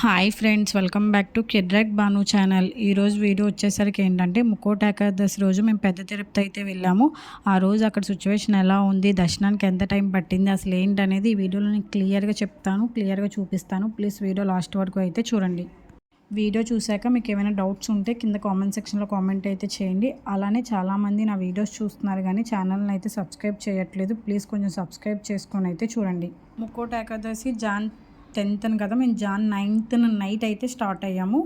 Hi friends welcome back to కిడ్రాక్ బాను channel ఈరోజు video వచ్చేసరికి ఏంటంటే ముకోట ఏకాదశి రోజు మేము పెద్ద తిరుపతి అయితే వెళ్ళాము. ఆ రోజు అక్కడ సిచ్యువేషన్ ఎలా ఉంది దర్శనానికి ఎంత టైం పట్టింది అసలు ఏంటనేది ఈ వీడియోలో నేను క్లియర్గా చెప్తాను క్లియర్గా చూపిస్తాను. ప్లీజ్ వీడియో లాస్ట్ వరకు అయితే చూడండి. వీడియో చూశాక మీకు ఏమైనా డౌట్స్ ఉంటే కింద కామెంట్ సెక్షన్లో కామెంట్ అయితే చేయండి. అలానే చాలామంది నా వీడియోస్ చూస్తున్నారు కానీ ఛానల్ని అయితే సబ్స్క్రైబ్ చేయట్లేదు. ప్లీజ్ కొంచెం సబ్స్క్రైబ్ చేసుకొని అయితే చూడండి. ముక్కోట ఏకాదశి జాన్ టెన్త్ కదా మేము జాన్ నైన్త్ నైట్ అయితే స్టార్ట్ అయ్యాము.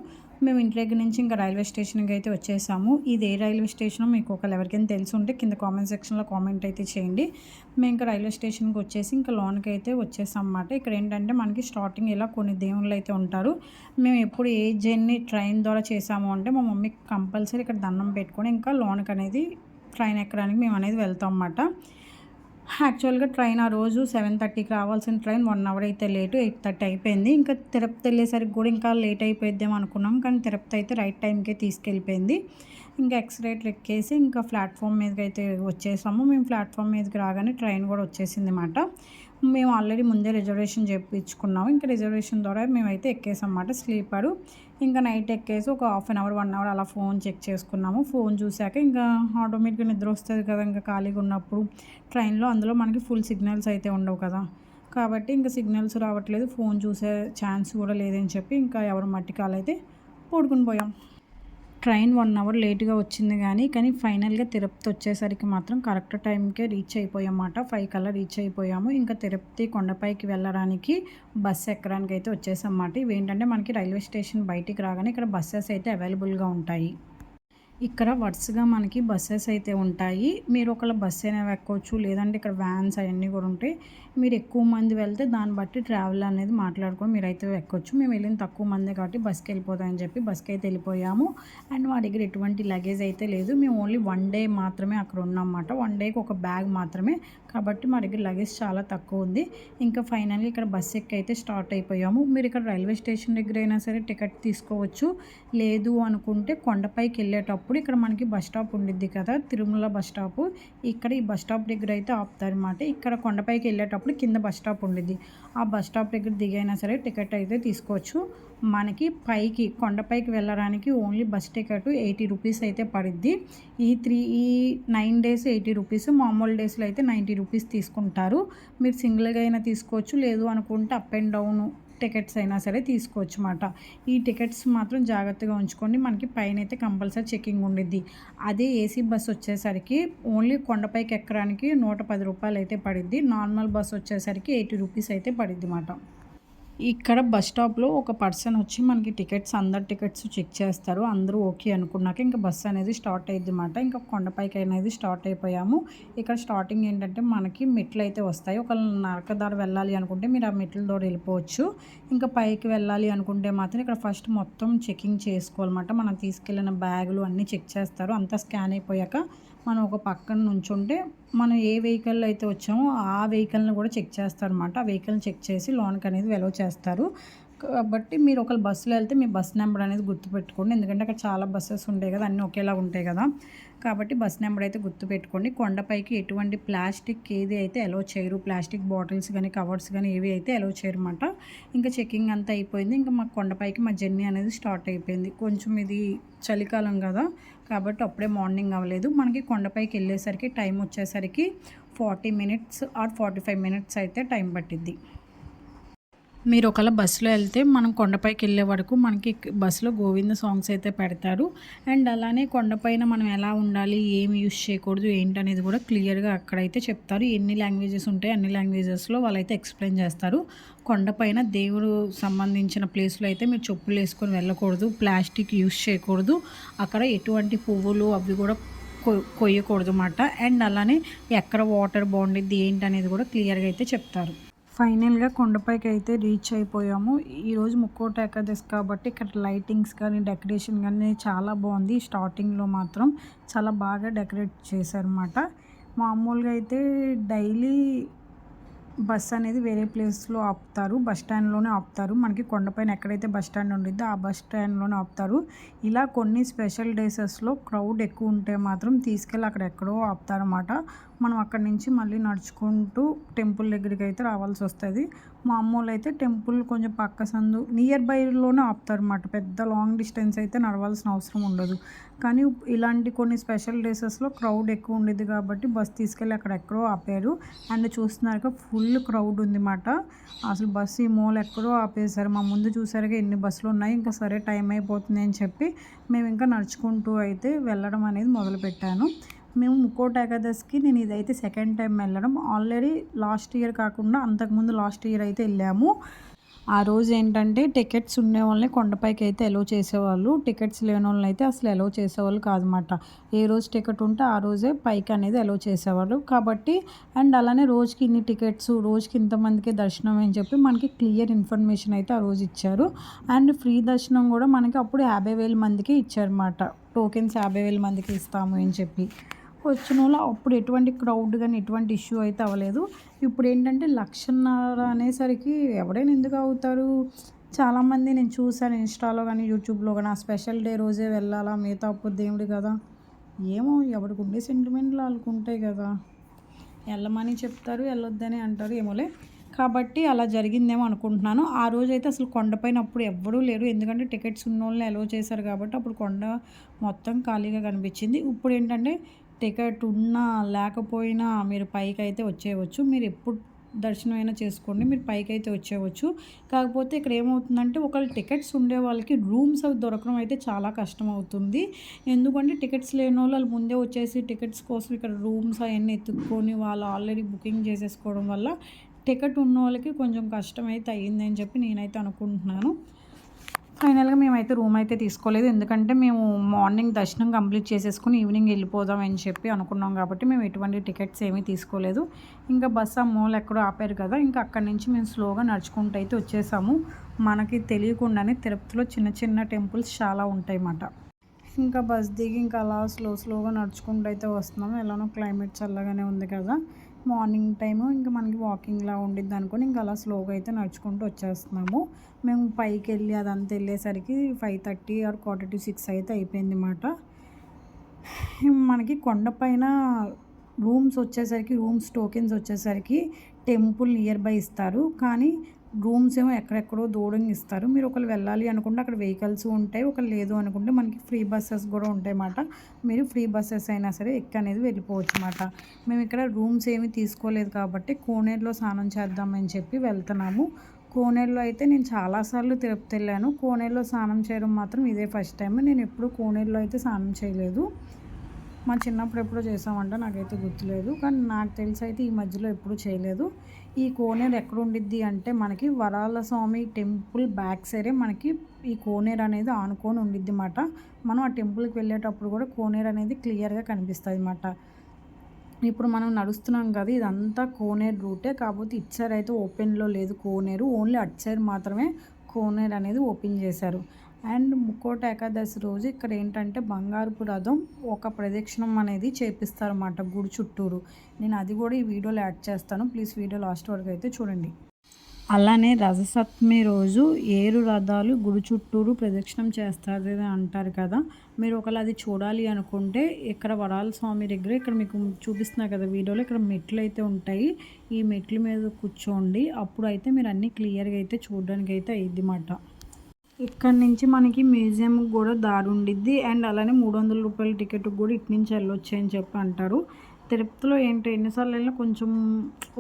మేము ఇంటి దగ్గర నుంచి ఇంకా రైల్వే స్టేషన్కి అయితే వచ్చేసాము. ఇది ఏ రైల్వే స్టేషనో మీకు ఒకళ్ళు ఎవరికైనా తెలిసి ఉంటే కింద కామెంట్ సెక్షన్లో కామెంట్ అయితే చేయండి. మేము ఇంకా రైల్వే స్టేషన్కి వచ్చేసి ఇంకా లోన్కి అయితే వచ్చేసాం అన్నమాట ఇక్కడ ఏంటంటే మనకి స్టార్టింగ్ ఇలా కొన్ని దేవుళ్ళు అయితే ఉంటారు. మేము ఎప్పుడు ఏ జర్నీ ట్రైన్ ద్వారా చేసాము అంటే మా మమ్మీ కంపల్సరీ ఇక్కడ దండం పెట్టుకొని ఇంకా లోన్కి అనేది ట్రైన్ ఎక్కడానికి మేము అనేది వెళ్తాం అన్నమాట యాక్చువల్గా ట్రైన్ ఆ రోజు సెవెన్ థర్టీకి రావాల్సిన ట్రైన్ వన్ అవర్ అయితే లేటు ఎయిట్ థర్టీ అయిపోయింది. ఇంకా తిరుపతి వెళ్ళేసరికి కూడా ఇంకా లేట్ అయిపోయిద్దాం అనుకున్నాం. కానీ తిరుపతి అయితే రైట్ టైంకే తీసుకెళ్ళిపోయింది. ఇంకా ఎక్స్రేట్లు ఎక్కేసి ఇంకా ప్లాట్ఫామ్ మీదకి అయితే వచ్చేసాము. మేము ప్లాట్ఫామ్ మీదకి రాగానే ట్రైన్ కూడా వచ్చేసింది అన్నమాట. మేము ఆల్రెడీ ముందే రిజర్వేషన్ చేయించుకున్నాము. ఇంకా రిజర్వేషన్ ద్వారా మేమైతే ఎక్కేసాం స్లీపరు. ఇంకా నైట్ ఎక్కేసి ఒక half an hour one hour అలా ఫోన్ చెక్ చేసుకున్నాము. ఫోన్ చూశాక ఇంకా ఆటోమేటిక్గా నిద్ర వస్తుంది కదా ఇంకా ఖాళీగా ఉన్నప్పుడు. ట్రైన్లో అందులో మనకి ఫుల్ సిగ్నల్స్ అయితే ఉండవు కదా. కాబట్టి ఇంకా సిగ్నల్స్ రావట్లేదు. ఫోన్ చూసే ఛాన్స్ కూడా లేదని చెప్పి ఇంకా ఎవరు మట్టి కాలైతే పడుకుని పోయాం. ట్రైన్ వన్ అవర్ లేట్గా వచ్చింది కానీ కానీ ఫైనల్గా తిరుపతి వచ్చేసరికి మాత్రం కరెక్ట్ టైంకే రీచ్ అయిపోయామన్నమాట. ఫైవ్ కల్లా రీచ్ అయిపోయాము. ఇంకా తిరుపతి కొండపైకి వెళ్ళడానికి బస్సు ఎక్కడానికి అయితే వచ్చేసామన్నమాట. ఇవేంటంటే మనకి రైల్వే స్టేషన్ బయటికి రాగానే ఇక్కడ బస్సెస్ అయితే అవైలబుల్గా ఉంటాయి. ఇక్కడ వరుసగా మనకి బస్సెస్ అయితే ఉంటాయి. మీరు ఒకళ్ళ బస్ అయినా ఎక్కొచ్చు లేదంటే ఇక్కడ వ్యాన్స్ అవన్నీ కూడా ఉంటాయి. మీరు ఎక్కువ మంది వెళ్తే దాన్ని బట్టి ట్రావెల్ అనేది మాట్లాడుకొని మీరు అయితే ఎక్కొచ్చు మేము వెళ్ళిన తక్కువ మంది కాబట్టి బస్కి వెళ్ళిపోతామని చెప్పి బస్కి అయితే వెళ్ళిపోయాము. అండ్ మా దగ్గర ఎటువంటి లగేజ్ అయితే లేదు. మేము ఓన్లీ వన్ డే మాత్రమే అక్కడ ఉన్నామన్నమాట వన్ డేకి ఒక బ్యాగ్ మాత్రమే కాబట్టి మా దగ్గర లగేజ్ చాలా తక్కువ ఉంది. ఇంకా ఫైనల్లీ ఇక్కడ బస్ ఎక్కి అయితే స్టార్ట్ అయిపోయాము మీరు ఇక్కడ రైల్వే స్టేషన్ దగ్గర అయినా సరే టికెట్ తీసుకోవచ్చు. లేదు అనుకుంటే కొండపైకి వెళ్ళేటప్పుడు ఇక్కడ మనకి బస్ స్టాప్ ఉండిద్ది కదా తిరుమల బస్ స్టాప్ ఇక్కడ ఈ బస్ స్టాప్ దగ్గర అయితే ఆపుతారనమాట ఇక్కడ కొండపైకి వెళ్ళేటప్పుడు కింద బస్ స్టాప్ ఉండిద్ది. ఆ బస్ స్టాప్ దగ్గర దిగైనా సరే టికెట్ అయితే తీసుకోవచ్చు. మనకి పైకి కొండపైకి వెళ్ళడానికి only bus ticket eighty rupees అయితే పడిద్ది. ఈ త్రీ ఈ నైన్ డేస్ ఎయిటీ రూపీస్ మామూలు డేస్లో అయితే నైంటీ రూపీస్ తీసుకుంటారు. మీరు సింగిల్గా అయినా తీసుకోవచ్చు లేదు అనుకుంటే అప్ అండ్ డౌన్ టికెట్స్ అయినా సరే తీసుకోవచ్చు అన్నమాట. ఈ టికెట్స్ మాత్రం జాగ్రత్తగా ఉంచుకోండి. మనకి పైన అయితే కంపల్సరీ చెకింగ్ ఉండిద్ది. అదే ఏసీ బస్ వచ్చేసరికి ఓన్లీ కొండపైకి ఎక్కడానికి నూట పది రూపాయలు అయితే పడిద్ది. నార్మల్ బస్ వచ్చేసరికి ఎయిటీ రూపీస్ అయితే పడిద్ది అన్నమాట. ఇక్కడ బస్ స్టాప్లో ఒక పర్సన్ వచ్చి మనకి టికెట్స్ అందరి టికెట్స్ చెక్ చేస్తారు. అందరూ ఓకే అనుకున్నాక ఇంకా బస్ అనేది స్టార్ట్ అయ్యింది అనమాట ఇంకా కొండపైకి అనేది స్టార్ట్ అయిపోయాము. ఇక్కడ స్టార్టింగ్ ఏంటంటే మనకి మెట్లు అయితే వస్తాయి. ఒక నరకదారి వెళ్ళాలి అనుకుంటే మీరు ఆ మెట్ల ద్వారా వెళ్ళిపోవచ్చు. ఇంకా పైకి వెళ్ళాలి అనుకుంటే మాత్రం ఇక్కడ ఫస్ట్ మొత్తం చెకింగ్ చేసుకోవాలన్నమాట. మనం తీసుకెళ్ళిన బ్యాగులు అన్నీ చెక్ చేస్తారు. అంతా స్కాన్ అయిపోయాక మనం ఒక పక్కన నుంచుంటే మనం ఏ వెహికల్లో అయితే వచ్చామో ఆ వెహికల్ని కూడా చెక్ చేస్తారనమాట ఆ వెహికల్ని చెక్ చేసి లోన్కి అనేది వెలవ చేస్తారు. కాబట్టి మీరు ఒకళ్ళు బస్సులో వెళ్తే మీ బస్ నెంబర్ అనేది గుర్తుపెట్టుకోండి. ఎందుకంటే అక్కడ చాలా బస్సెస్ ఉంటాయి కదా అన్నీ ఒకేలా ఉంటాయి కదా. కాబట్టి బస్ నెంబర్ అయితే గుర్తుపెట్టుకోండి కొండపైకి ఎటువంటి ప్లాస్టిక్ ఏది అయితే అలో చేయరు. ప్లాస్టిక్ బాటిల్స్ కానీ కవర్స్ కానీ ఏవి అయితే అలో చేయరు అనమాట ఇంకా చెకింగ్ అంతా అయిపోయింది. ఇంకా మా కొండపైకి మా జర్నీ అనేది స్టార్ట్ అయిపోయింది. కొంచెం ఇది చలికాలం కదా కాబట్టి అప్పుడే మార్నింగ్ అవ్వలేదు. మనకి కొండపైకి వెళ్ళేసరికి టైం వచ్చేసరికి forty minutes or forty five minutes అయితే టైం పట్టిద్ది. మీరు ఒకవేళ బస్సులో వెళ్తే మనం కొండపైకి వెళ్ళే వరకు మనకి బస్సులో గోవింద సాంగ్స్ అయితే పెడతారు. అండ్ అలానే కొండపైన మనం ఎలా ఉండాలి ఏమి యూస్ చేయకూడదు ఏంటనేది కూడా క్లియర్గా అక్కడైతే చెప్తారు. ఎన్ని లాంగ్వేజెస్ ఉంటాయి అన్ని లాంగ్వేజెస్లో వాళ్ళైతే ఎక్స్ప్లెయిన్ చేస్తారు. కొండపైన దేవుడు సంబంధించిన ప్లేస్లో అయితే మీరు చెప్పులు వేసుకొని వెళ్ళకూడదు ప్లాస్టిక్ యూస్ చేయకూడదు. అక్కడ ఎటువంటి పువ్వులు అవి కూడా కొయ్యకూడదు అన్నమాట అండ్ అలానే ఎక్కడ వాటర్ బాగుండిద్ది ఏంటి అనేది కూడా క్లియర్గా అయితే చెప్తారు. ఫైనల్గా కొండపైకి అయితే రీచ్ అయిపోయాము. ఈరోజు ముక్కోట ఏకాదశి కాబట్టి ఇక్కడ లైటింగ్స్ కానీ డెకరేషన్ కానీ చాలా బాగుంది. స్టార్టింగ్లో మాత్రం చాలా బాగా డెకరేట్ చేశారన్నమాట. మామూలుగా అయితే డైలీ బస్ అనేది వేరే ప్లేస్లో ఆపుతారు. బస్ స్టాండ్లోనే ఆపుతారు. మనకి కొండపైన ఎక్కడైతే బస్ స్టాండ్ ఉండిద్దో ఆ బస్ స్టాండ్లోనే ఆపుతారు. ఇలా కొన్ని స్పెషల్ డేసెస్లో క్రౌడ్ ఎక్కువ ఉంటే మాత్రం తీసుకెళ్ళి అక్కడ ఎక్కడో ఆపుతారన్నమాట. మనం అక్కడి నుంచి మళ్ళీ నడుచుకుంటూ టెంపుల్ దగ్గరికి అయితే రావాల్సి వస్తుంది. మామూలు అయితే టెంపుల్ కొంచెం పక్క సందు నియర్ బైలోనే ఆపుతారు అన్నమాట. పెద్ద లాంగ్ డిస్టెన్స్ అయితే నడవాల్సిన అవసరం ఉండదు. కానీ ఇలాంటి కొన్ని స్పెషల్ డేసెస్లో క్రౌడ్ ఎక్కువ ఉండేది కాబట్టి బస్ తీసుకెళ్ళి అక్కడ ఎక్కడో ఆపారు. అండ్ చూస్తున్నారుగా ఫుల్ క్రౌడ్ ఉంది మాట అసలు బస్సు ఈ మూల ఎక్కడో ఆపేశారు. మా ముందు చూసారుగా ఎన్ని బస్సులు ఉన్నాయి ఇంకా సరే టైం అయిపోతుంది అని చెప్పి మేము ఇంకా నడుచుకుంటూ అయితే వెళ్ళడం అనేది మొదలుపెట్టాను. మేము ముకోట్ ఏకాదశికి నేను ఇదైతే సెకండ్ టైం వెళ్ళడం. ఆల్రెడీ లాస్ట్ ఇయర్ కాకుండా అంతకుముందు లాస్ట్ ఇయర్ అయితే వెళ్ళాము. ఆ రోజు ఏంటంటే టికెట్స్ ఉండే వాళ్ళని కొండపైకి అయితే ఎలో చేసేవాళ్ళు. టికెట్స్ లేని వాళ్ళని అయితే అసలు ఎలో చేసేవాళ్ళు కాదన్నమాట. ఏ రోజు టికెట్ ఉంటే ఆ రోజే పైకి అనేది ఎలో చేసేవాళ్ళు. కాబట్టి అండ్ అలానే రోజుకి ఇన్ని టికెట్స్ రోజుకి ఇంతమందికి దర్శనం అని చెప్పి మనకి క్లియర్ ఇన్ఫర్మేషన్ అయితే ఆ రోజు ఇచ్చారు. అండ్ ఫ్రీ దర్శనం కూడా మనకి అప్పుడు యాభై వేల మందికి ఇచ్చారన్నమాట. టోకెన్స్ యాభై వేల మందికి ఇస్తాము అని చెప్పి. వచ్చిన వాళ్ళు అప్పుడు ఎటువంటి క్రౌడ్ కానీ ఎటువంటి ఇష్యూ అయితే అవ్వలేదు. ఇప్పుడు ఏంటంటే లక్షన్నర అనేసరికి ఎవరైనా ఎందుకు అవుతారు? చాలామంది నేను చూశాను ఇన్స్టాలో కానీ యూట్యూబ్లో కానీ ఆ స్పెషల్ డే రోజే వెళ్ళాలా? మిగతా అప్పుడు దేవుడు కదా. ఏమో ఎవరికి ఉండే సెంటిమెంట్లు వాళ్ళకు ఉంటాయి కదా. వెళ్ళమని చెప్తారు వెళ్ళొద్దని అంటారు ఏమోలే. కాబట్టి అలా జరిగిందేమో అనుకుంటున్నాను. ఆ రోజు అయితే అసలు కొండపైన అప్పుడు ఎవ్వరూ లేరు. ఎందుకంటే టికెట్స్ ఉన్న వాళ్ళని అలో చేశారు కాబట్టి అప్పుడు కొండ మొత్తం ఖాళీగా కనిపించింది. ఇప్పుడు ఏంటంటే టికెట్ ఉన్నా లేకపోయినా మీరు పైకి అయితే వచ్చేయవచ్చు. మీరు ఎప్పుడు దర్శనం అయినా చేసుకోండి మీరు పైకి అయితే వచ్చేయవచ్చు. కాకపోతే ఇక్కడ ఏమవుతుందంటే ఒకళ్ళు టికెట్స్ ఉండే వాళ్ళకి రూమ్స్ అవి దొరకడం అయితే చాలా కష్టం అవుతుంది ఎందుకంటే టికెట్స్ లేని వాళ్ళు వాళ్ళు ముందే వచ్చేసి టికెట్స్ కోసం ఇక్కడ రూమ్స్ అవన్నీ ఎత్తుక్కొని వాళ్ళు ఆల్రెడీ బుకింగ్ చేసేసుకోవడం వల్ల టికెట్ ఉన్న వాళ్ళకి కొంచెం కష్టం అయితే అయ్యిందని చెప్పి నేనైతే అనుకుంటున్నాను. ఫైనల్గా మేమైతే రూమ్ అయితే తీసుకోలేదు. ఎందుకంటే మేము మార్నింగ్ దర్శనం కంప్లీట్ చేసేసుకుని ఈవినింగ్ వెళ్ళిపోదాం అని చెప్పి అనుకున్నాం కాబట్టి మేము ఎటువంటి టికెట్స్ ఏమీ తీసుకోలేదు. ఇంకా బస్ ఆ మూల ఎక్కడో ఆపారు కదా ఇంకా అక్కడి నుంచి మేము స్లోగా నడుచుకుంటూ అయితే వచ్చేసాము. మనకి తెలియకుండానే తిరుపతిలో చిన్న చిన్న టెంపుల్స్ చాలా ఉంటాయి అన్నమాట ఇంకా బస్ దిగి ఇంకా అలా స్లో స్లోగా నడుచుకుంటూ అయితే వస్తున్నాము ఎలానో క్లైమేట్ చల్లగానే ఉంది కదా. మార్నింగ్ టైము ఇంకా మనకి వాకింగ్లా ఉండిద్ది అనుకుని ఇంకా అలా స్లోగా అయితే నడుచుకుంటూ వచ్చేస్తున్నాము. మేము పైకి వెళ్ళి అదంతా వెళ్ళేసరికి five thirty or quarter to six అయితే అయిపోయింది అన్నమాట మనకి కొండపైన రూమ్స్ వచ్చేసరికి రూమ్స్ టోకెన్స్ వచ్చేసరికి టెంపుల్ నియర్ బై ఇస్తారు. కానీ రూమ్స్ ఏమో ఎక్కడెక్కడో దూరంగా ఇస్తారు. మీరు ఒకరు వెళ్ళాలి అనుకుంటే అక్కడ వెహికల్స్ ఉంటాయి ఒకరు లేదు అనుకుంటే మనకి ఫ్రీ బస్సెస్ కూడా ఉంటాయి అన్నమాట మీరు ఫ్రీ బస్సెస్ అయినా సరే ఎక్క అనేది వెళ్ళిపోవచ్చు అన్నమాట మేము ఇక్కడ రూమ్స్ ఏమి తీసుకోలేదు కాబట్టి కోనేరులో స్నానం చేద్దామని చెప్పి వెళ్తున్నాము. కోనేరులో అయితే నేను చాలాసార్లు తిరుపతి వెళ్ళాను. కోనేరులో స్నానం చేయడం మాత్రం ఇదే ఫస్ట్ టైం నేను ఎప్పుడు కోనేరులో అయితే స్నానం చేయలేదు. మా చిన్నప్పుడు ఎప్పుడో చేసామంటే నాకైతే గుర్తులేదు. కానీ నాకు తెలిసి అయితే ఈ మధ్యలో ఎప్పుడు చేయలేదు. ఈ కోనేరు ఎక్కడ ఉండిద్ది అంటే మనకి వరాల స్వామి టెంపుల్ బ్యాక్ సైడే మనకి ఈ కోనేరు అనేది ఆనుకొని ఉండిద్ది అన్నమాట మనం ఆ టెంపుల్కి వెళ్ళేటప్పుడు కూడా కోనేరు అనేది క్లియర్గా కనిపిస్తుంది అన్నమాట ఇప్పుడు మనం నడుస్తున్నాం కదా ఇదంతా కోనేరు రూటే. కాకపోతే ఇటు సైడ్ అయితే ఓపెన్లో లేదు కోనేరు. ఓన్లీ అటు సైడ్ మాత్రమే కోనేరు అనేది ఓపెన్ చేశారు. అండ్ ముక్కోట ఏకాదశి రోజు ఇక్కడ ఏంటంటే బంగారుపు రథం ఒక ప్రదక్షిణం అనేది చేపిస్తారన్నమాట గుడి చుట్టూరు. నేను అది కూడా ఈ వీడియోలో యాడ్ చేస్తాను. ప్లీజ్ వీడియో లాస్ట్ వరకు అయితే చూడండి. అలానే రథసప్తమి రోజు ఏరు రథాలు గుడి చుట్టూరు ప్రదక్షిణం చేస్తారు అంటారు కదా. మీరు ఒకవేళ అది చూడాలి అనుకుంటే ఇక్కడ వరాల స్వామి దగ్గర ఇక్కడ మీకు చూపిస్తున్నా కదా వీడియోలో ఇక్కడ మెట్లు అయితే ఉంటాయి. ఈ మెట్ల మీద కూర్చోండి. అప్పుడు అయితే మీరు అన్నీ క్లియర్గా అయితే చూడడానికి అయితే అయ్యిద్ది మాట. ఇక్కడ నుంచి మనకి మ్యూజియం కూడా దారి ఉండిద్ది. అండ్ అలానే మూడు వందల రూపాయల టికెట్ కూడా ఇటు నుంచి వెళ్ళొచ్చు అని చెప్పి అంటారు. తిరుపతిలో ఏంటి ఎన్నిసార్లు వెళ్ళినా కొంచెం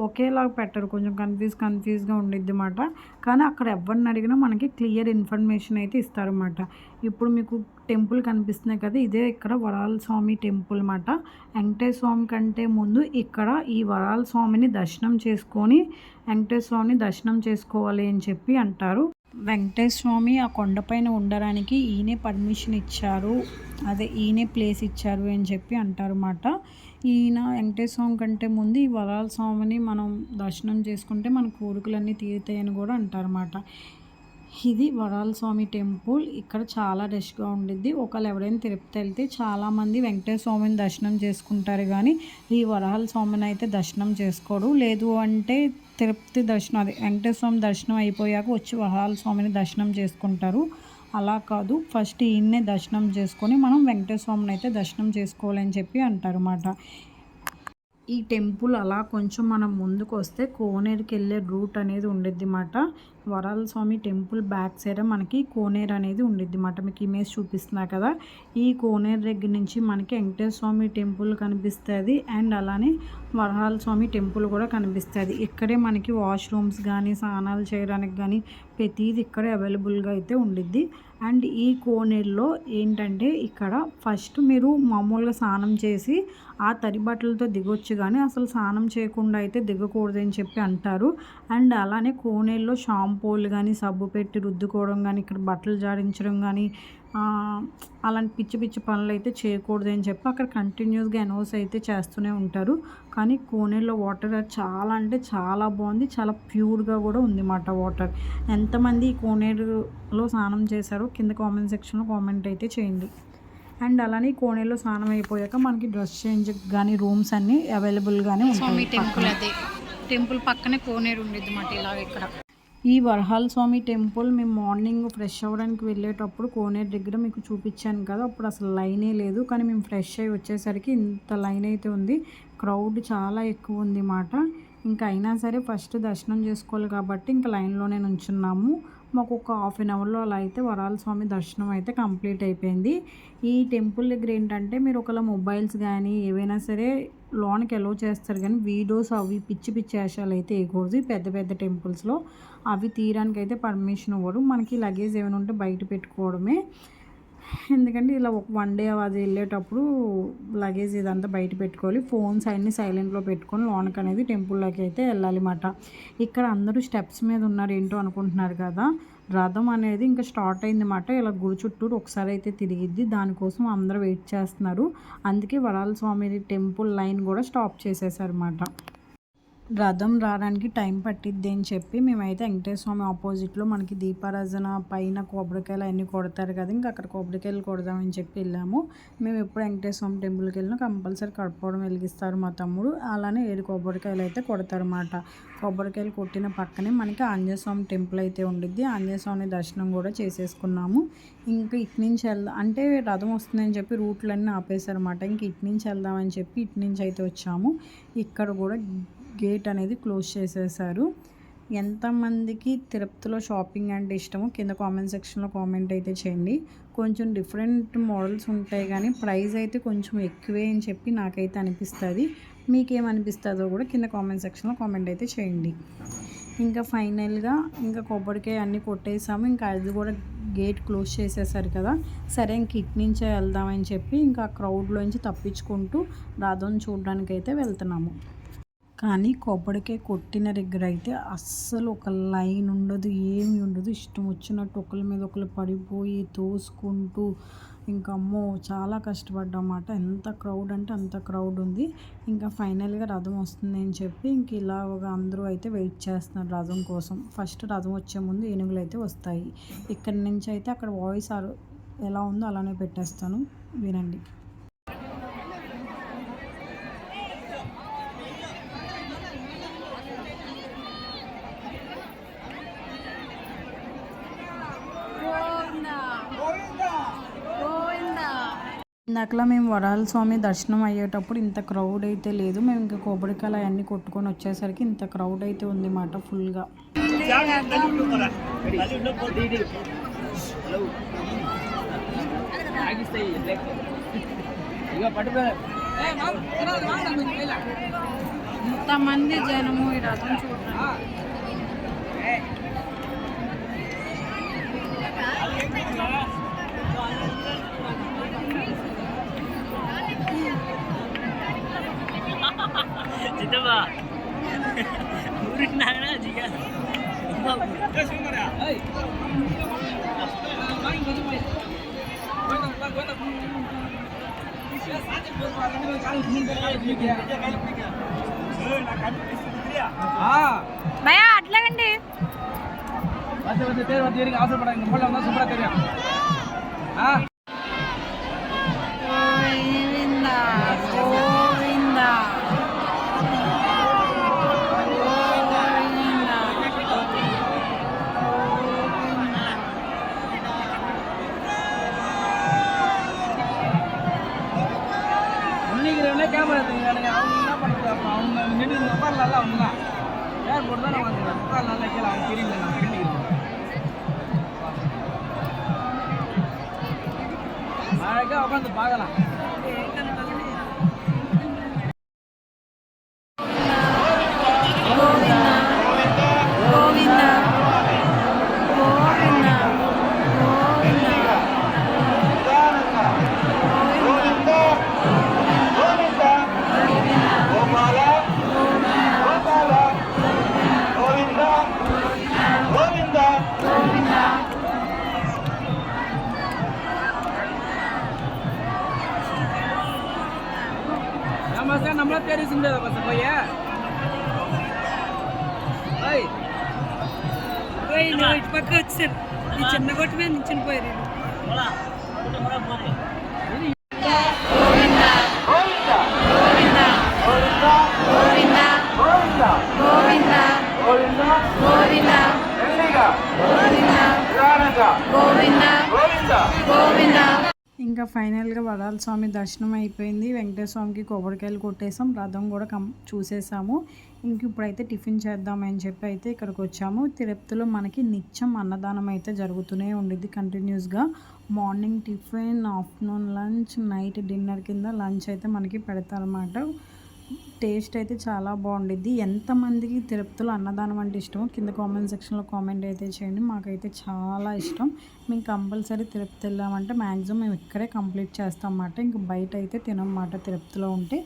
ఒకేలాగా పెట్టరు. కొంచెం కన్ఫ్యూజ్ కన్ఫ్యూజ్గా ఉండిద్ది అనమాట కానీ అక్కడ ఎవరిని అడిగినా మనకి క్లియర్ ఇన్ఫర్మేషన్ అయితే ఇస్తారన్నమాట. ఇప్పుడు మీకు టెంపుల్ కనిపిస్తున్నాయి కదా ఇదే ఇక్కడ వరాల స్వామి టెంపుల్ అనమాట వెంకటేశ్వర స్వామి కంటే ముందు ఇక్కడ ఈ వరాల స్వామిని దర్శనం చేసుకొని వెంకటేశ్వర స్వామిని దర్శనం చేసుకోవాలి అని చెప్పి అంటారు. వెంకటేశ్వర స్వామి ఆ కొండపైన ఉండడానికి ఈయనే పర్మిషన్ ఇచ్చారు. అదే ఈయనే ప్లేస్ ఇచ్చారు అని చెప్పి అంటారు అన్నమాట ఈయన వెంకటేశ్వర స్వామి కంటే ముందు ఈ వరాల స్వామిని మనం దర్శనం చేసుకుంటే మన కోరికలన్నీ తీరుతాయని కూడా అంటారన్నమాట. ఇది వరాల స్వామి టెంపుల్. ఇక్కడ చాలా రష్గా ఉండిద్ది. ఒకళ్ళు ఎవరైనా తిరుపతి వెళ్తే చాలామంది వెంకటేశ్వర స్వామిని దర్శనం చేసుకుంటారు కానీ ఈ వరాల స్వామిని అయితే దర్శనం చేసుకోడు లేదు అంటే తిరుపతి దర్శనం అది వెంకటేశ్వర స్వామి దర్శనం అయిపోయాక వచ్చి వరాల స్వామిని దర్శనం చేసుకుంటారు. అలా కాదు ఫస్ట్ ఈయన్నే దర్శనం చేసుకొని మనం వెంకటేశ్వర స్వామిని అయితే దర్శనం చేసుకోవాలని చెప్పి అంటారు అన్నమాట. ఈ టెంపుల్ అలా కొంచెం మనం ముందుకు వస్తే కోనేరుకి వెళ్ళే రూట్ అనేది ఉండిద్ది అనమాట వరాల స్వామి టెంపుల్ బ్యాక్ సైడ్ మనకి కోనేరు అనేది ఉండిద్ది మాట మీకు ఇమేజ్ చూపిస్తున్నా కదా. ఈ కోనేరు దగ్గర నుంచి మనకి వెంకటేశ్వర స్వామి టెంపుల్ కనిపిస్తుంది అండ్ అలానే వరహాల స్వామి టెంపుల్ కూడా కనిపిస్తుంది. ఇక్కడే మనకి వాష్రూమ్స్ కానీ స్నానాలు చేయడానికి కానీ ప్రతిది ఇక్కడే అవైలబుల్గా అయితే ఉండిద్ది. అండ్ ఈ కోనేరులో ఏంటంటే ఇక్కడ ఫస్ట్ మీరు మామూలుగా స్నానం చేసి ఆ తడి బట్టలతో దిగొచ్చు కానీ అసలు స్నానం చేయకుండా అయితే దిగకూడదని చెప్పి అంటారు. అండ్ అలానే కోనేల్లో షాంపూలు కానీ సబ్బు పెట్టి రుద్దుకోవడం కానీ ఇక్కడ బట్టలు జాడించడం కానీ అలాంటి పిచ్చి పిచ్చి పనులు అయితే చేయకూడదు అని చెప్పి అక్కడ కంటిన్యూస్గా అనౌన్స్ అయితే చేస్తూనే ఉంటారు. కానీ కోనేరులో వాటర్ చాలా అంటే చాలా బాగుంది. చాలా ప్యూర్గా కూడా ఉంది అన్నమాట వాటర్. ఎంతమంది ఈ కోనేరులో స్నానం చేశారో కింద కామెంట్ సెక్షన్లో కామెంట్ అయితే చేయండి. అండ్ అలానే కోనేరులో స్నానం అయిపోయాక మనకి డ్రెస్ చేంజ్ కానీ రూమ్స్ అన్నీ అవైలబుల్గానే ఉంటాయి టెంపుల్ అదే. టెంపుల్ పక్కనే కోనేరు ఉండేది మాట ఇలాగ ఇక్కడ. ఈ వరహాల స్వామి టెంపుల్ మేము మార్నింగ్ ఫ్రెష్ అవ్వడానికి వెళ్ళేటప్పుడు కోనేరు దగ్గర మీకు చూపించాను కదా అప్పుడు అసలు లైనే లేదు. కానీ మేము ఫ్రెష్ అయ్యి వచ్చేసరికి ఇంత లైన్ అయితే ఉంది. క్రౌడ్ చాలా ఎక్కువ ఉంది మాట. ఇంకా అయినా సరే ఫస్ట్ దర్శనం చేసుకోవాలి కాబట్టి ఇంకా లైన్లోనే నుంచున్నాము. మాకు ఒక హాఫ్ అన్ అవర్లో అలా అయితే వరాల స్వామి దర్శనం అయితే కంప్లీట్ అయిపోయింది. ఈ టెంపుల్ దగ్గర ఏంటంటే మీరు ఒకవేళ మొబైల్స్ కానీ ఏవైనా సరే లోనికి ఎలో చేస్తారు కానీ వీడియోస్ అవి పిచ్చి పిచ్చి వేషాలు అయితే వేయకూడదు. పెద్ద పెద్ద టెంపుల్స్లో అవి తీయడానికి అయితే పర్మిషన్ ఇవ్వరు. మనకి లగేజ్ ఏమైనా ఉంటే బయట పెట్టుకోవడమే. ఎందుకంటే ఇలా ఒక వన్ డే అది వెళ్ళేటప్పుడు లగేజ్ ఇదంతా బయట పెట్టుకోవాలి. ఫోన్స్ అన్నీ సైలెంట్లో పెట్టుకొని లోనకి అనేది టెంపుల్లోకి అయితే వెళ్ళాలి అన్నమాట. ఇక్కడ అందరూ స్టెప్స్ మీద ఉన్నారు ఏంటో అనుకుంటున్నారు కదా. రథం అనేది ఇంకా స్టార్ట్ అయింది అన్నమాట. ఇలా గుడి చుట్టూరు ఒకసారి అయితే తిరిగిద్ది. దానికోసం అందరూ వెయిట్ చేస్తున్నారు. అందుకే వరాల స్వామి టెంపుల్ లైన్ కూడా స్టాప్ చేసేసారు అన్నమాట. రథం రావడానికి టైం పట్టిద్ది అని చెప్పి మేమైతే వెంకటేశ్వర స్వామి ఆపోజిట్లో మనకి దీపారాజన పైన కొబ్బరికాయలు అన్నీ కొడతారు కదా ఇంకా అక్కడ కొబ్బరికాయలు కొడదామని చెప్పి వెళ్ళాము. మేము ఎప్పుడు వెంకటేశ్వర స్వామి టెంపుల్కి వెళ్ళినా కంపల్సరీ కడుపుకోవడం వెలిగిస్తారు మా తమ్ముడు. అలానే ఏడు కొబ్బరికాయలు అయితే కొడతారన్నమాట. కొబ్బరికాయలు కొట్టిన పక్కనే మనకి ఆంజనేయ స్వామి టెంపుల్ అయితే ఉండిద్ది. ఆంజనేయ స్వామి దర్శనం కూడా చేసేసుకున్నాము. ఇంకా ఇటు నుంచి వెళ్దాం అంటే రథం వస్తుందని చెప్పి రూట్లన్నీ ఆపేశారన్నమాట. ఇంక ఇటు నుంచి వెళ్దామని చెప్పి ఇటు నుంచి అయితే వచ్చాము. ఇక్కడ కూడా గేట్ అనేది క్లోజ్ చేసేసారు. ఎంతమందికి తిరుపతిలో షాపింగ్ అంటే ఇష్టమో కింద కామెంట్ సెక్షన్లో కామెంట్ అయితే చేయండి. కొంచెం డిఫరెంట్ మోడల్స్ ఉంటాయి కానీ ప్రైస్ అయితే కొంచెం ఎక్కువే అని చెప్పి నాకైతే అనిపిస్తుంది. మీకేమనిపిస్తుందో కూడా కింద కామెంట్ సెక్షన్లో కామెంట్ అయితే చేయండి. ఇంకా ఫైనల్గా ఇంకా కొబ్బరికాయ అన్నీ కొట్టేసాము. ఇంకా అది కూడా గేట్ క్లోజ్ చేసేసారు కదా. సరే ఇంక ఇటు నుంచే వెళ్దామని చెప్పి ఇంకా క్రౌడ్లోంచి తప్పించుకుంటూ రాధను చూడడానికి అయితే వెళ్తున్నాము. కానీ కొబ్బరికాయ కొట్టిన దగ్గర అయితే అస్సలు ఒక లైన్ ఉండదు ఏమి ఉండదు. ఇష్టం వచ్చినట్టు ఒకరి మీద ఒకరు పడిపోయి తోసుకుంటూ ఇంకా అమ్మో చాలా కష్టపడ్డామాట. ఎంత క్రౌడ్ అంటే అంత క్రౌడ్ ఉంది. ఇంకా ఫైనల్గా రథం వస్తుంది అని చెప్పి ఇంక ఇలాగ అందరూ అయితే వెయిట్ చేస్తున్నారు రథం కోసం. ఫస్ట్ రథం వచ్చే ముందు ఏనుగులు అయితే వస్తాయి. ఇక్కడి నుంచి అయితే అక్కడ వాయిస్ ఎలా ఉందో అలానే పెట్టేస్తాను. వినండి. ఇందాకలా మేము వరాల స్వామి దర్శనం అయ్యేటప్పుడు ఇంత క్రౌడ్ అయితే లేదు. మేము ఇంకా కొబ్బరికాయలు అవన్నీ కొట్టుకొని వచ్చేసరికి ఇంత క్రౌడ్ అయితే ఉంది మాట ఫుల్గా ఇంతమంది జనము ఈ రథం చూడండి చిత్తమ్మా ఊరినాగనా జిగా భయా అట్లాగండి வந்து வந்து பேர் வந்து வரைக்கும் ஆசைப்படாங்க போல வந்தா தைக்கல அவன் தெரியல நான் கட்டிக்கிறேன் அழகாக உட்காந்து பார்க்கலாம். terizinda da basa boya. Oi. Oi, no, it pakka vachir. Ee chinna gottame ninchin poyiru. Hola. Kutumara pore. ఇంకా ఫైనల్గా వడాల స్వామి దర్శనం అయిపోయింది. వెంకటేశ్వర స్వామికి కొబ్బరికాయలు కొట్టేసాం. రథం కూడా కం చూసేసాము. ఇంక ఇప్పుడైతే టిఫిన్ చేద్దామని చెప్పి అయితే ఇక్కడికి వచ్చాము. తిరుపతిలో మనకి నిత్యం అన్నదానం అయితే జరుగుతూనే ఉండిద్ది కంటిన్యూస్గా. Morning tiffin afternoon lunch night dinner కింద లంచ్ అయితే మనకి పెడతారన్నమాట. టేస్ట్ అయితే చాలా బాగుండిద్ది. ఎంతమందికి తిరుపతిలో అన్నదానం అంటే ఇష్టమో కింద కామెంట్ సెక్షన్లో కామెంట్ అయితే చేయండి. మాకైతే చాలా ఇష్టం. మేము కంపల్సరీ తిరుపతి వెళ్ళామంటే మ్యాక్సిమం మేము ఇక్కడే కంప్లీట్ చేస్తాం అన్నమాట. ఇంక బయట అయితే తినమాట తిరుపతిలో ఉంటే.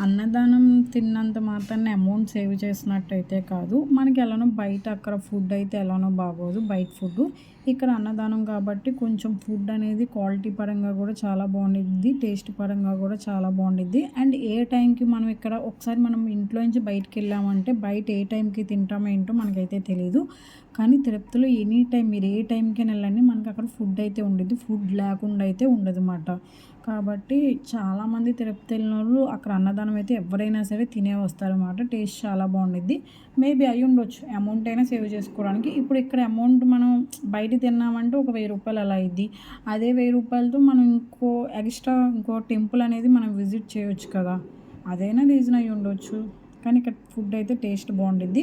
అన్నదానం తిన్నంత మాత్రాన్ని అమౌంట్ సేవ్ చేసినట్టయితే కాదు. మనకి ఎలానో బయట అక్కడ ఫుడ్ అయితే ఎలానో బాగోదు. బయట ఫుడ్. ఇక్కడ అన్నదానం కాబట్టి కొంచెం ఫుడ్ అనేది క్వాలిటీ పరంగా కూడా చాలా బాగుండిద్ది. టేస్ట్ పరంగా కూడా చాలా బాగుండిద్ది. అండ్ ఏ టైంకి మనం ఇక్కడ ఒకసారి మనం ఇంట్లో నుంచి బయటకు వెళ్ళామంటే బయట ఏ టైంకి తింటామో ఏంటో మనకైతే తెలియదు కానీ తిరుపతిలో ఎనీ టైం మీరు ఏ టైంకి వెళ్ళండి. మనకి అక్కడ ఫుడ్ అయితే ఉండేది ఫుడ్ లేకుండా అయితే ఉండదు అన్నమాట. కాబట్టి చాలామంది తిరుపతి వెళ్ళిన వాళ్ళు అక్కడ అన్నదానం అయితే ఎవరైనా సరే తినే వస్తారన్నమాట. టేస్ట్ చాలా బాగుండిద్ది. మేబీ అయి ఉండొచ్చు. అమౌంట్ అయినా సేవ్ చేసుకోవడానికి. ఇప్పుడు ఇక్కడ అమౌంట్ మనం బయట తిన్నామంటే ఒక వెయ్యి రూపాయలు అలా అయింది అదే వెయ్యి రూపాయలతో మనం ఇంకో ఎక్స్ట్రా ఇంకో టెంపుల్ అనేది మనం విజిట్ చేయొచ్చు కదా. అదైనా రీజన్ అయి ఉండొచ్చు. కానీ ఇక్కడ ఫుడ్ అయితే టేస్ట్ బాగుండిద్ది.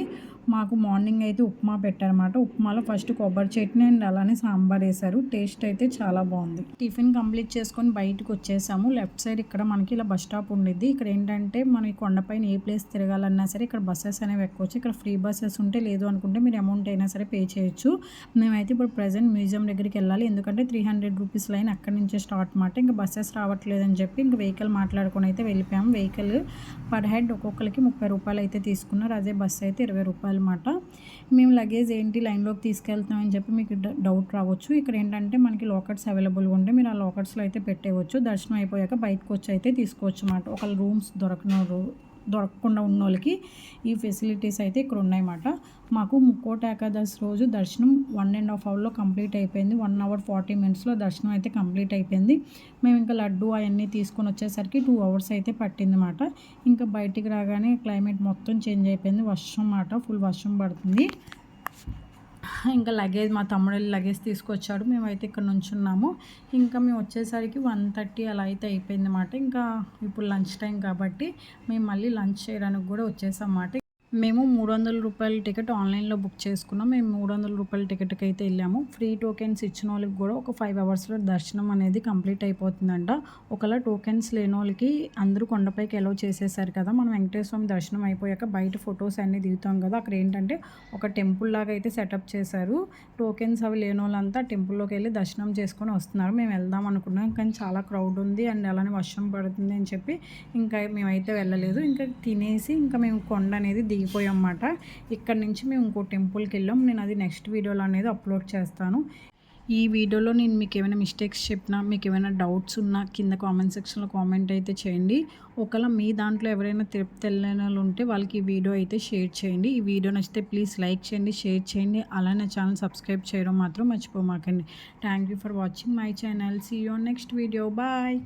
మాకు మార్నింగ్ అయితే ఉప్మా పెట్టారన్నమాట. ఉప్మాలో ఫస్ట్ కొబ్బరి చట్నీ అండ్ అలానే సాంబార్ వేశారు. టేస్ట్ అయితే చాలా బాగుంది. టిఫిన్ కంప్లీట్ చేసుకొని బయటకు వచ్చేసాము. లెఫ్ట్ సైడ్ ఇక్కడ మనకి ఇలా బస్ స్టాప్ ఉండిద్ది. ఇక్కడ ఏంటంటే మనం ఈ కొండపైన ఏ ప్లేస్ తిరగాలన్నా సరే ఇక్కడ బస్సెస్ అనేవి ఎక్కువ ఇక్కడ ఫ్రీ బస్సెస్ ఉంటే లేదు అనుకుంటే మీరు అమౌంట్ అయినా సరే పే చేయొచ్చు. మేమైతే ఇప్పుడు ప్రజెంట్ మ్యూజియం దగ్గరికి వెళ్ళాలి. ఎందుకంటే త్రీ హండ్రెడ్ రూపీస్ లైన్ అక్కడి నుంచే స్టార్ట్ మాట ఇంకా బస్సెస్ రావట్లేదని చెప్పి ఇంకా వెహికల్ మాట్లాడుకొని అయితే వెళ్ళిపోయాము వెహికల్ పర్ హెడ్ ఒక్కొక్కరికి ముప్పై రూపాయలు అయితే తీసుకున్నారు. అదే బస్సు అయితే ఇరవై రూపాయలు అనమాట మేము లగేజ్ ఏంటి లైన్లోకి తీసుకెళ్తున్నామని చెప్పి మీకు డౌట్ రావచ్చు. ఇక్కడ ఏంటంటే మనకి లాకర్స్ అవైలబుల్గా ఉంటే మీరు ఆ లాకర్స్లో అయితే పెట్టేయవచ్చు దర్శనం అయిపోయాక బయటకు వచ్చి అయితే తీసుకోవచ్చు అన్నమాట. ఒక రూమ్స్ దొరకన దొరకకుండా ఉన్న వాళ్ళకి ఈ ఫెసిలిటీస్ అయితే ఇక్కడ ఉన్నాయన్నమాట మాకు ముక్కోట ఏకాదశి రోజు దర్శనం వన్ అండ్ హాఫ్ అవర్లో కంప్లీట్ అయిపోయింది. వన్ అవర్ ఫార్టీ మినిట్స్లో దర్శనం అయితే కంప్లీట్ అయిపోయింది. మేము ఇంకా లడ్డు అవన్నీ తీసుకొని వచ్చేసరికి టూ అవర్స్ అయితే పట్టింది అనమాట ఇంకా బయటికి రాగానే క్లైమేట్ మొత్తం చేంజ్ అయిపోయింది. వర్షం మాట ఫుల్ వర్షం పడుతుంది. ఇంకా లగేజ్ మా తమ్ముడు లగేజ్ తీసుకొచ్చాడు. మేమైతే ఇక్కడ నుంచున్నాము. ఇంకా మేము వచ్చేసరికి వన్ థర్టీ అలా అయితే అయిపోయింది అన్నమాట ఇంకా ఇప్పుడు లంచ్ టైం కాబట్టి మేము మళ్ళీ లంచ్ చేయడానికి కూడా వచ్చేసాం అన్నమాట మేము మూడు వందల రూపాయల టికెట్ ఆన్లైన్లో బుక్ చేసుకున్నాం. మేము మూడు వందల రూపాయల టికెట్కి అయితే వెళ్ళాము. ఫ్రీ టోకెన్స్ ఇచ్చిన వాళ్ళకి కూడా ఒక ఫైవ్ అవర్స్లో దర్శనం అనేది కంప్లీట్ అయిపోతుందంట. ఒకవేళ టోకెన్స్ లేని వాళ్ళకి అందరూ కొండపైకి ఎలవ్ చేసేసారు కదా. మనం వెంకటేశ్వర స్వామి దర్శనం అయిపోయాక బయట ఫొటోస్ అన్నీ దిగుతాం కదా. అక్కడ ఏంటంటే ఒక టెంపుల్ లాగా అయితే సెటప్ చేశారు. టోకెన్స్ అవి లేని వాళ్ళంతా టెంపుల్లోకి వెళ్ళి దర్శనం చేసుకొని వస్తున్నారు. మేము వెళ్దాం అనుకున్నాం కానీ చాలా క్రౌడ్ ఉంది అండ్ అలానే వర్షం పడుతుంది అని చెప్పి ఇంకా మేమైతే వెళ్ళలేదు. ఇంకా తినేసి ఇంకా మేము కొండ అనేది దిగిపోయాం అన్నమాట ఇక్కడ నుంచి మేము ఇంకో టెంపుల్కి వెళ్ళాం. నేను అది నెక్స్ట్ వీడియోలో అనేది అప్లోడ్ చేస్తాను. ఈ వీడియోలో నేను మీకు ఏమైనా మిస్టేక్స్ చెప్పినా మీకు ఏమైనా డౌట్స్ ఉన్నా కింద కామెంట్ సెక్షన్లో కామెంట్ అయితే చేయండి. ఒకవేళ మీ దాంట్లో ఎవరైనా తిరుపతి వెళ్ళిన ఉంటే వాళ్ళకి ఈ వీడియో అయితే షేర్ చేయండి. ఈ వీడియో నచ్చితే ప్లీజ్ లైక్ చేయండి షేర్ చేయండి. అలానే ఛానల్ సబ్స్క్రైబ్ చేయడం మాత్రం మర్చిపోమాకండి. Thank you for watching my channel. See you next video bye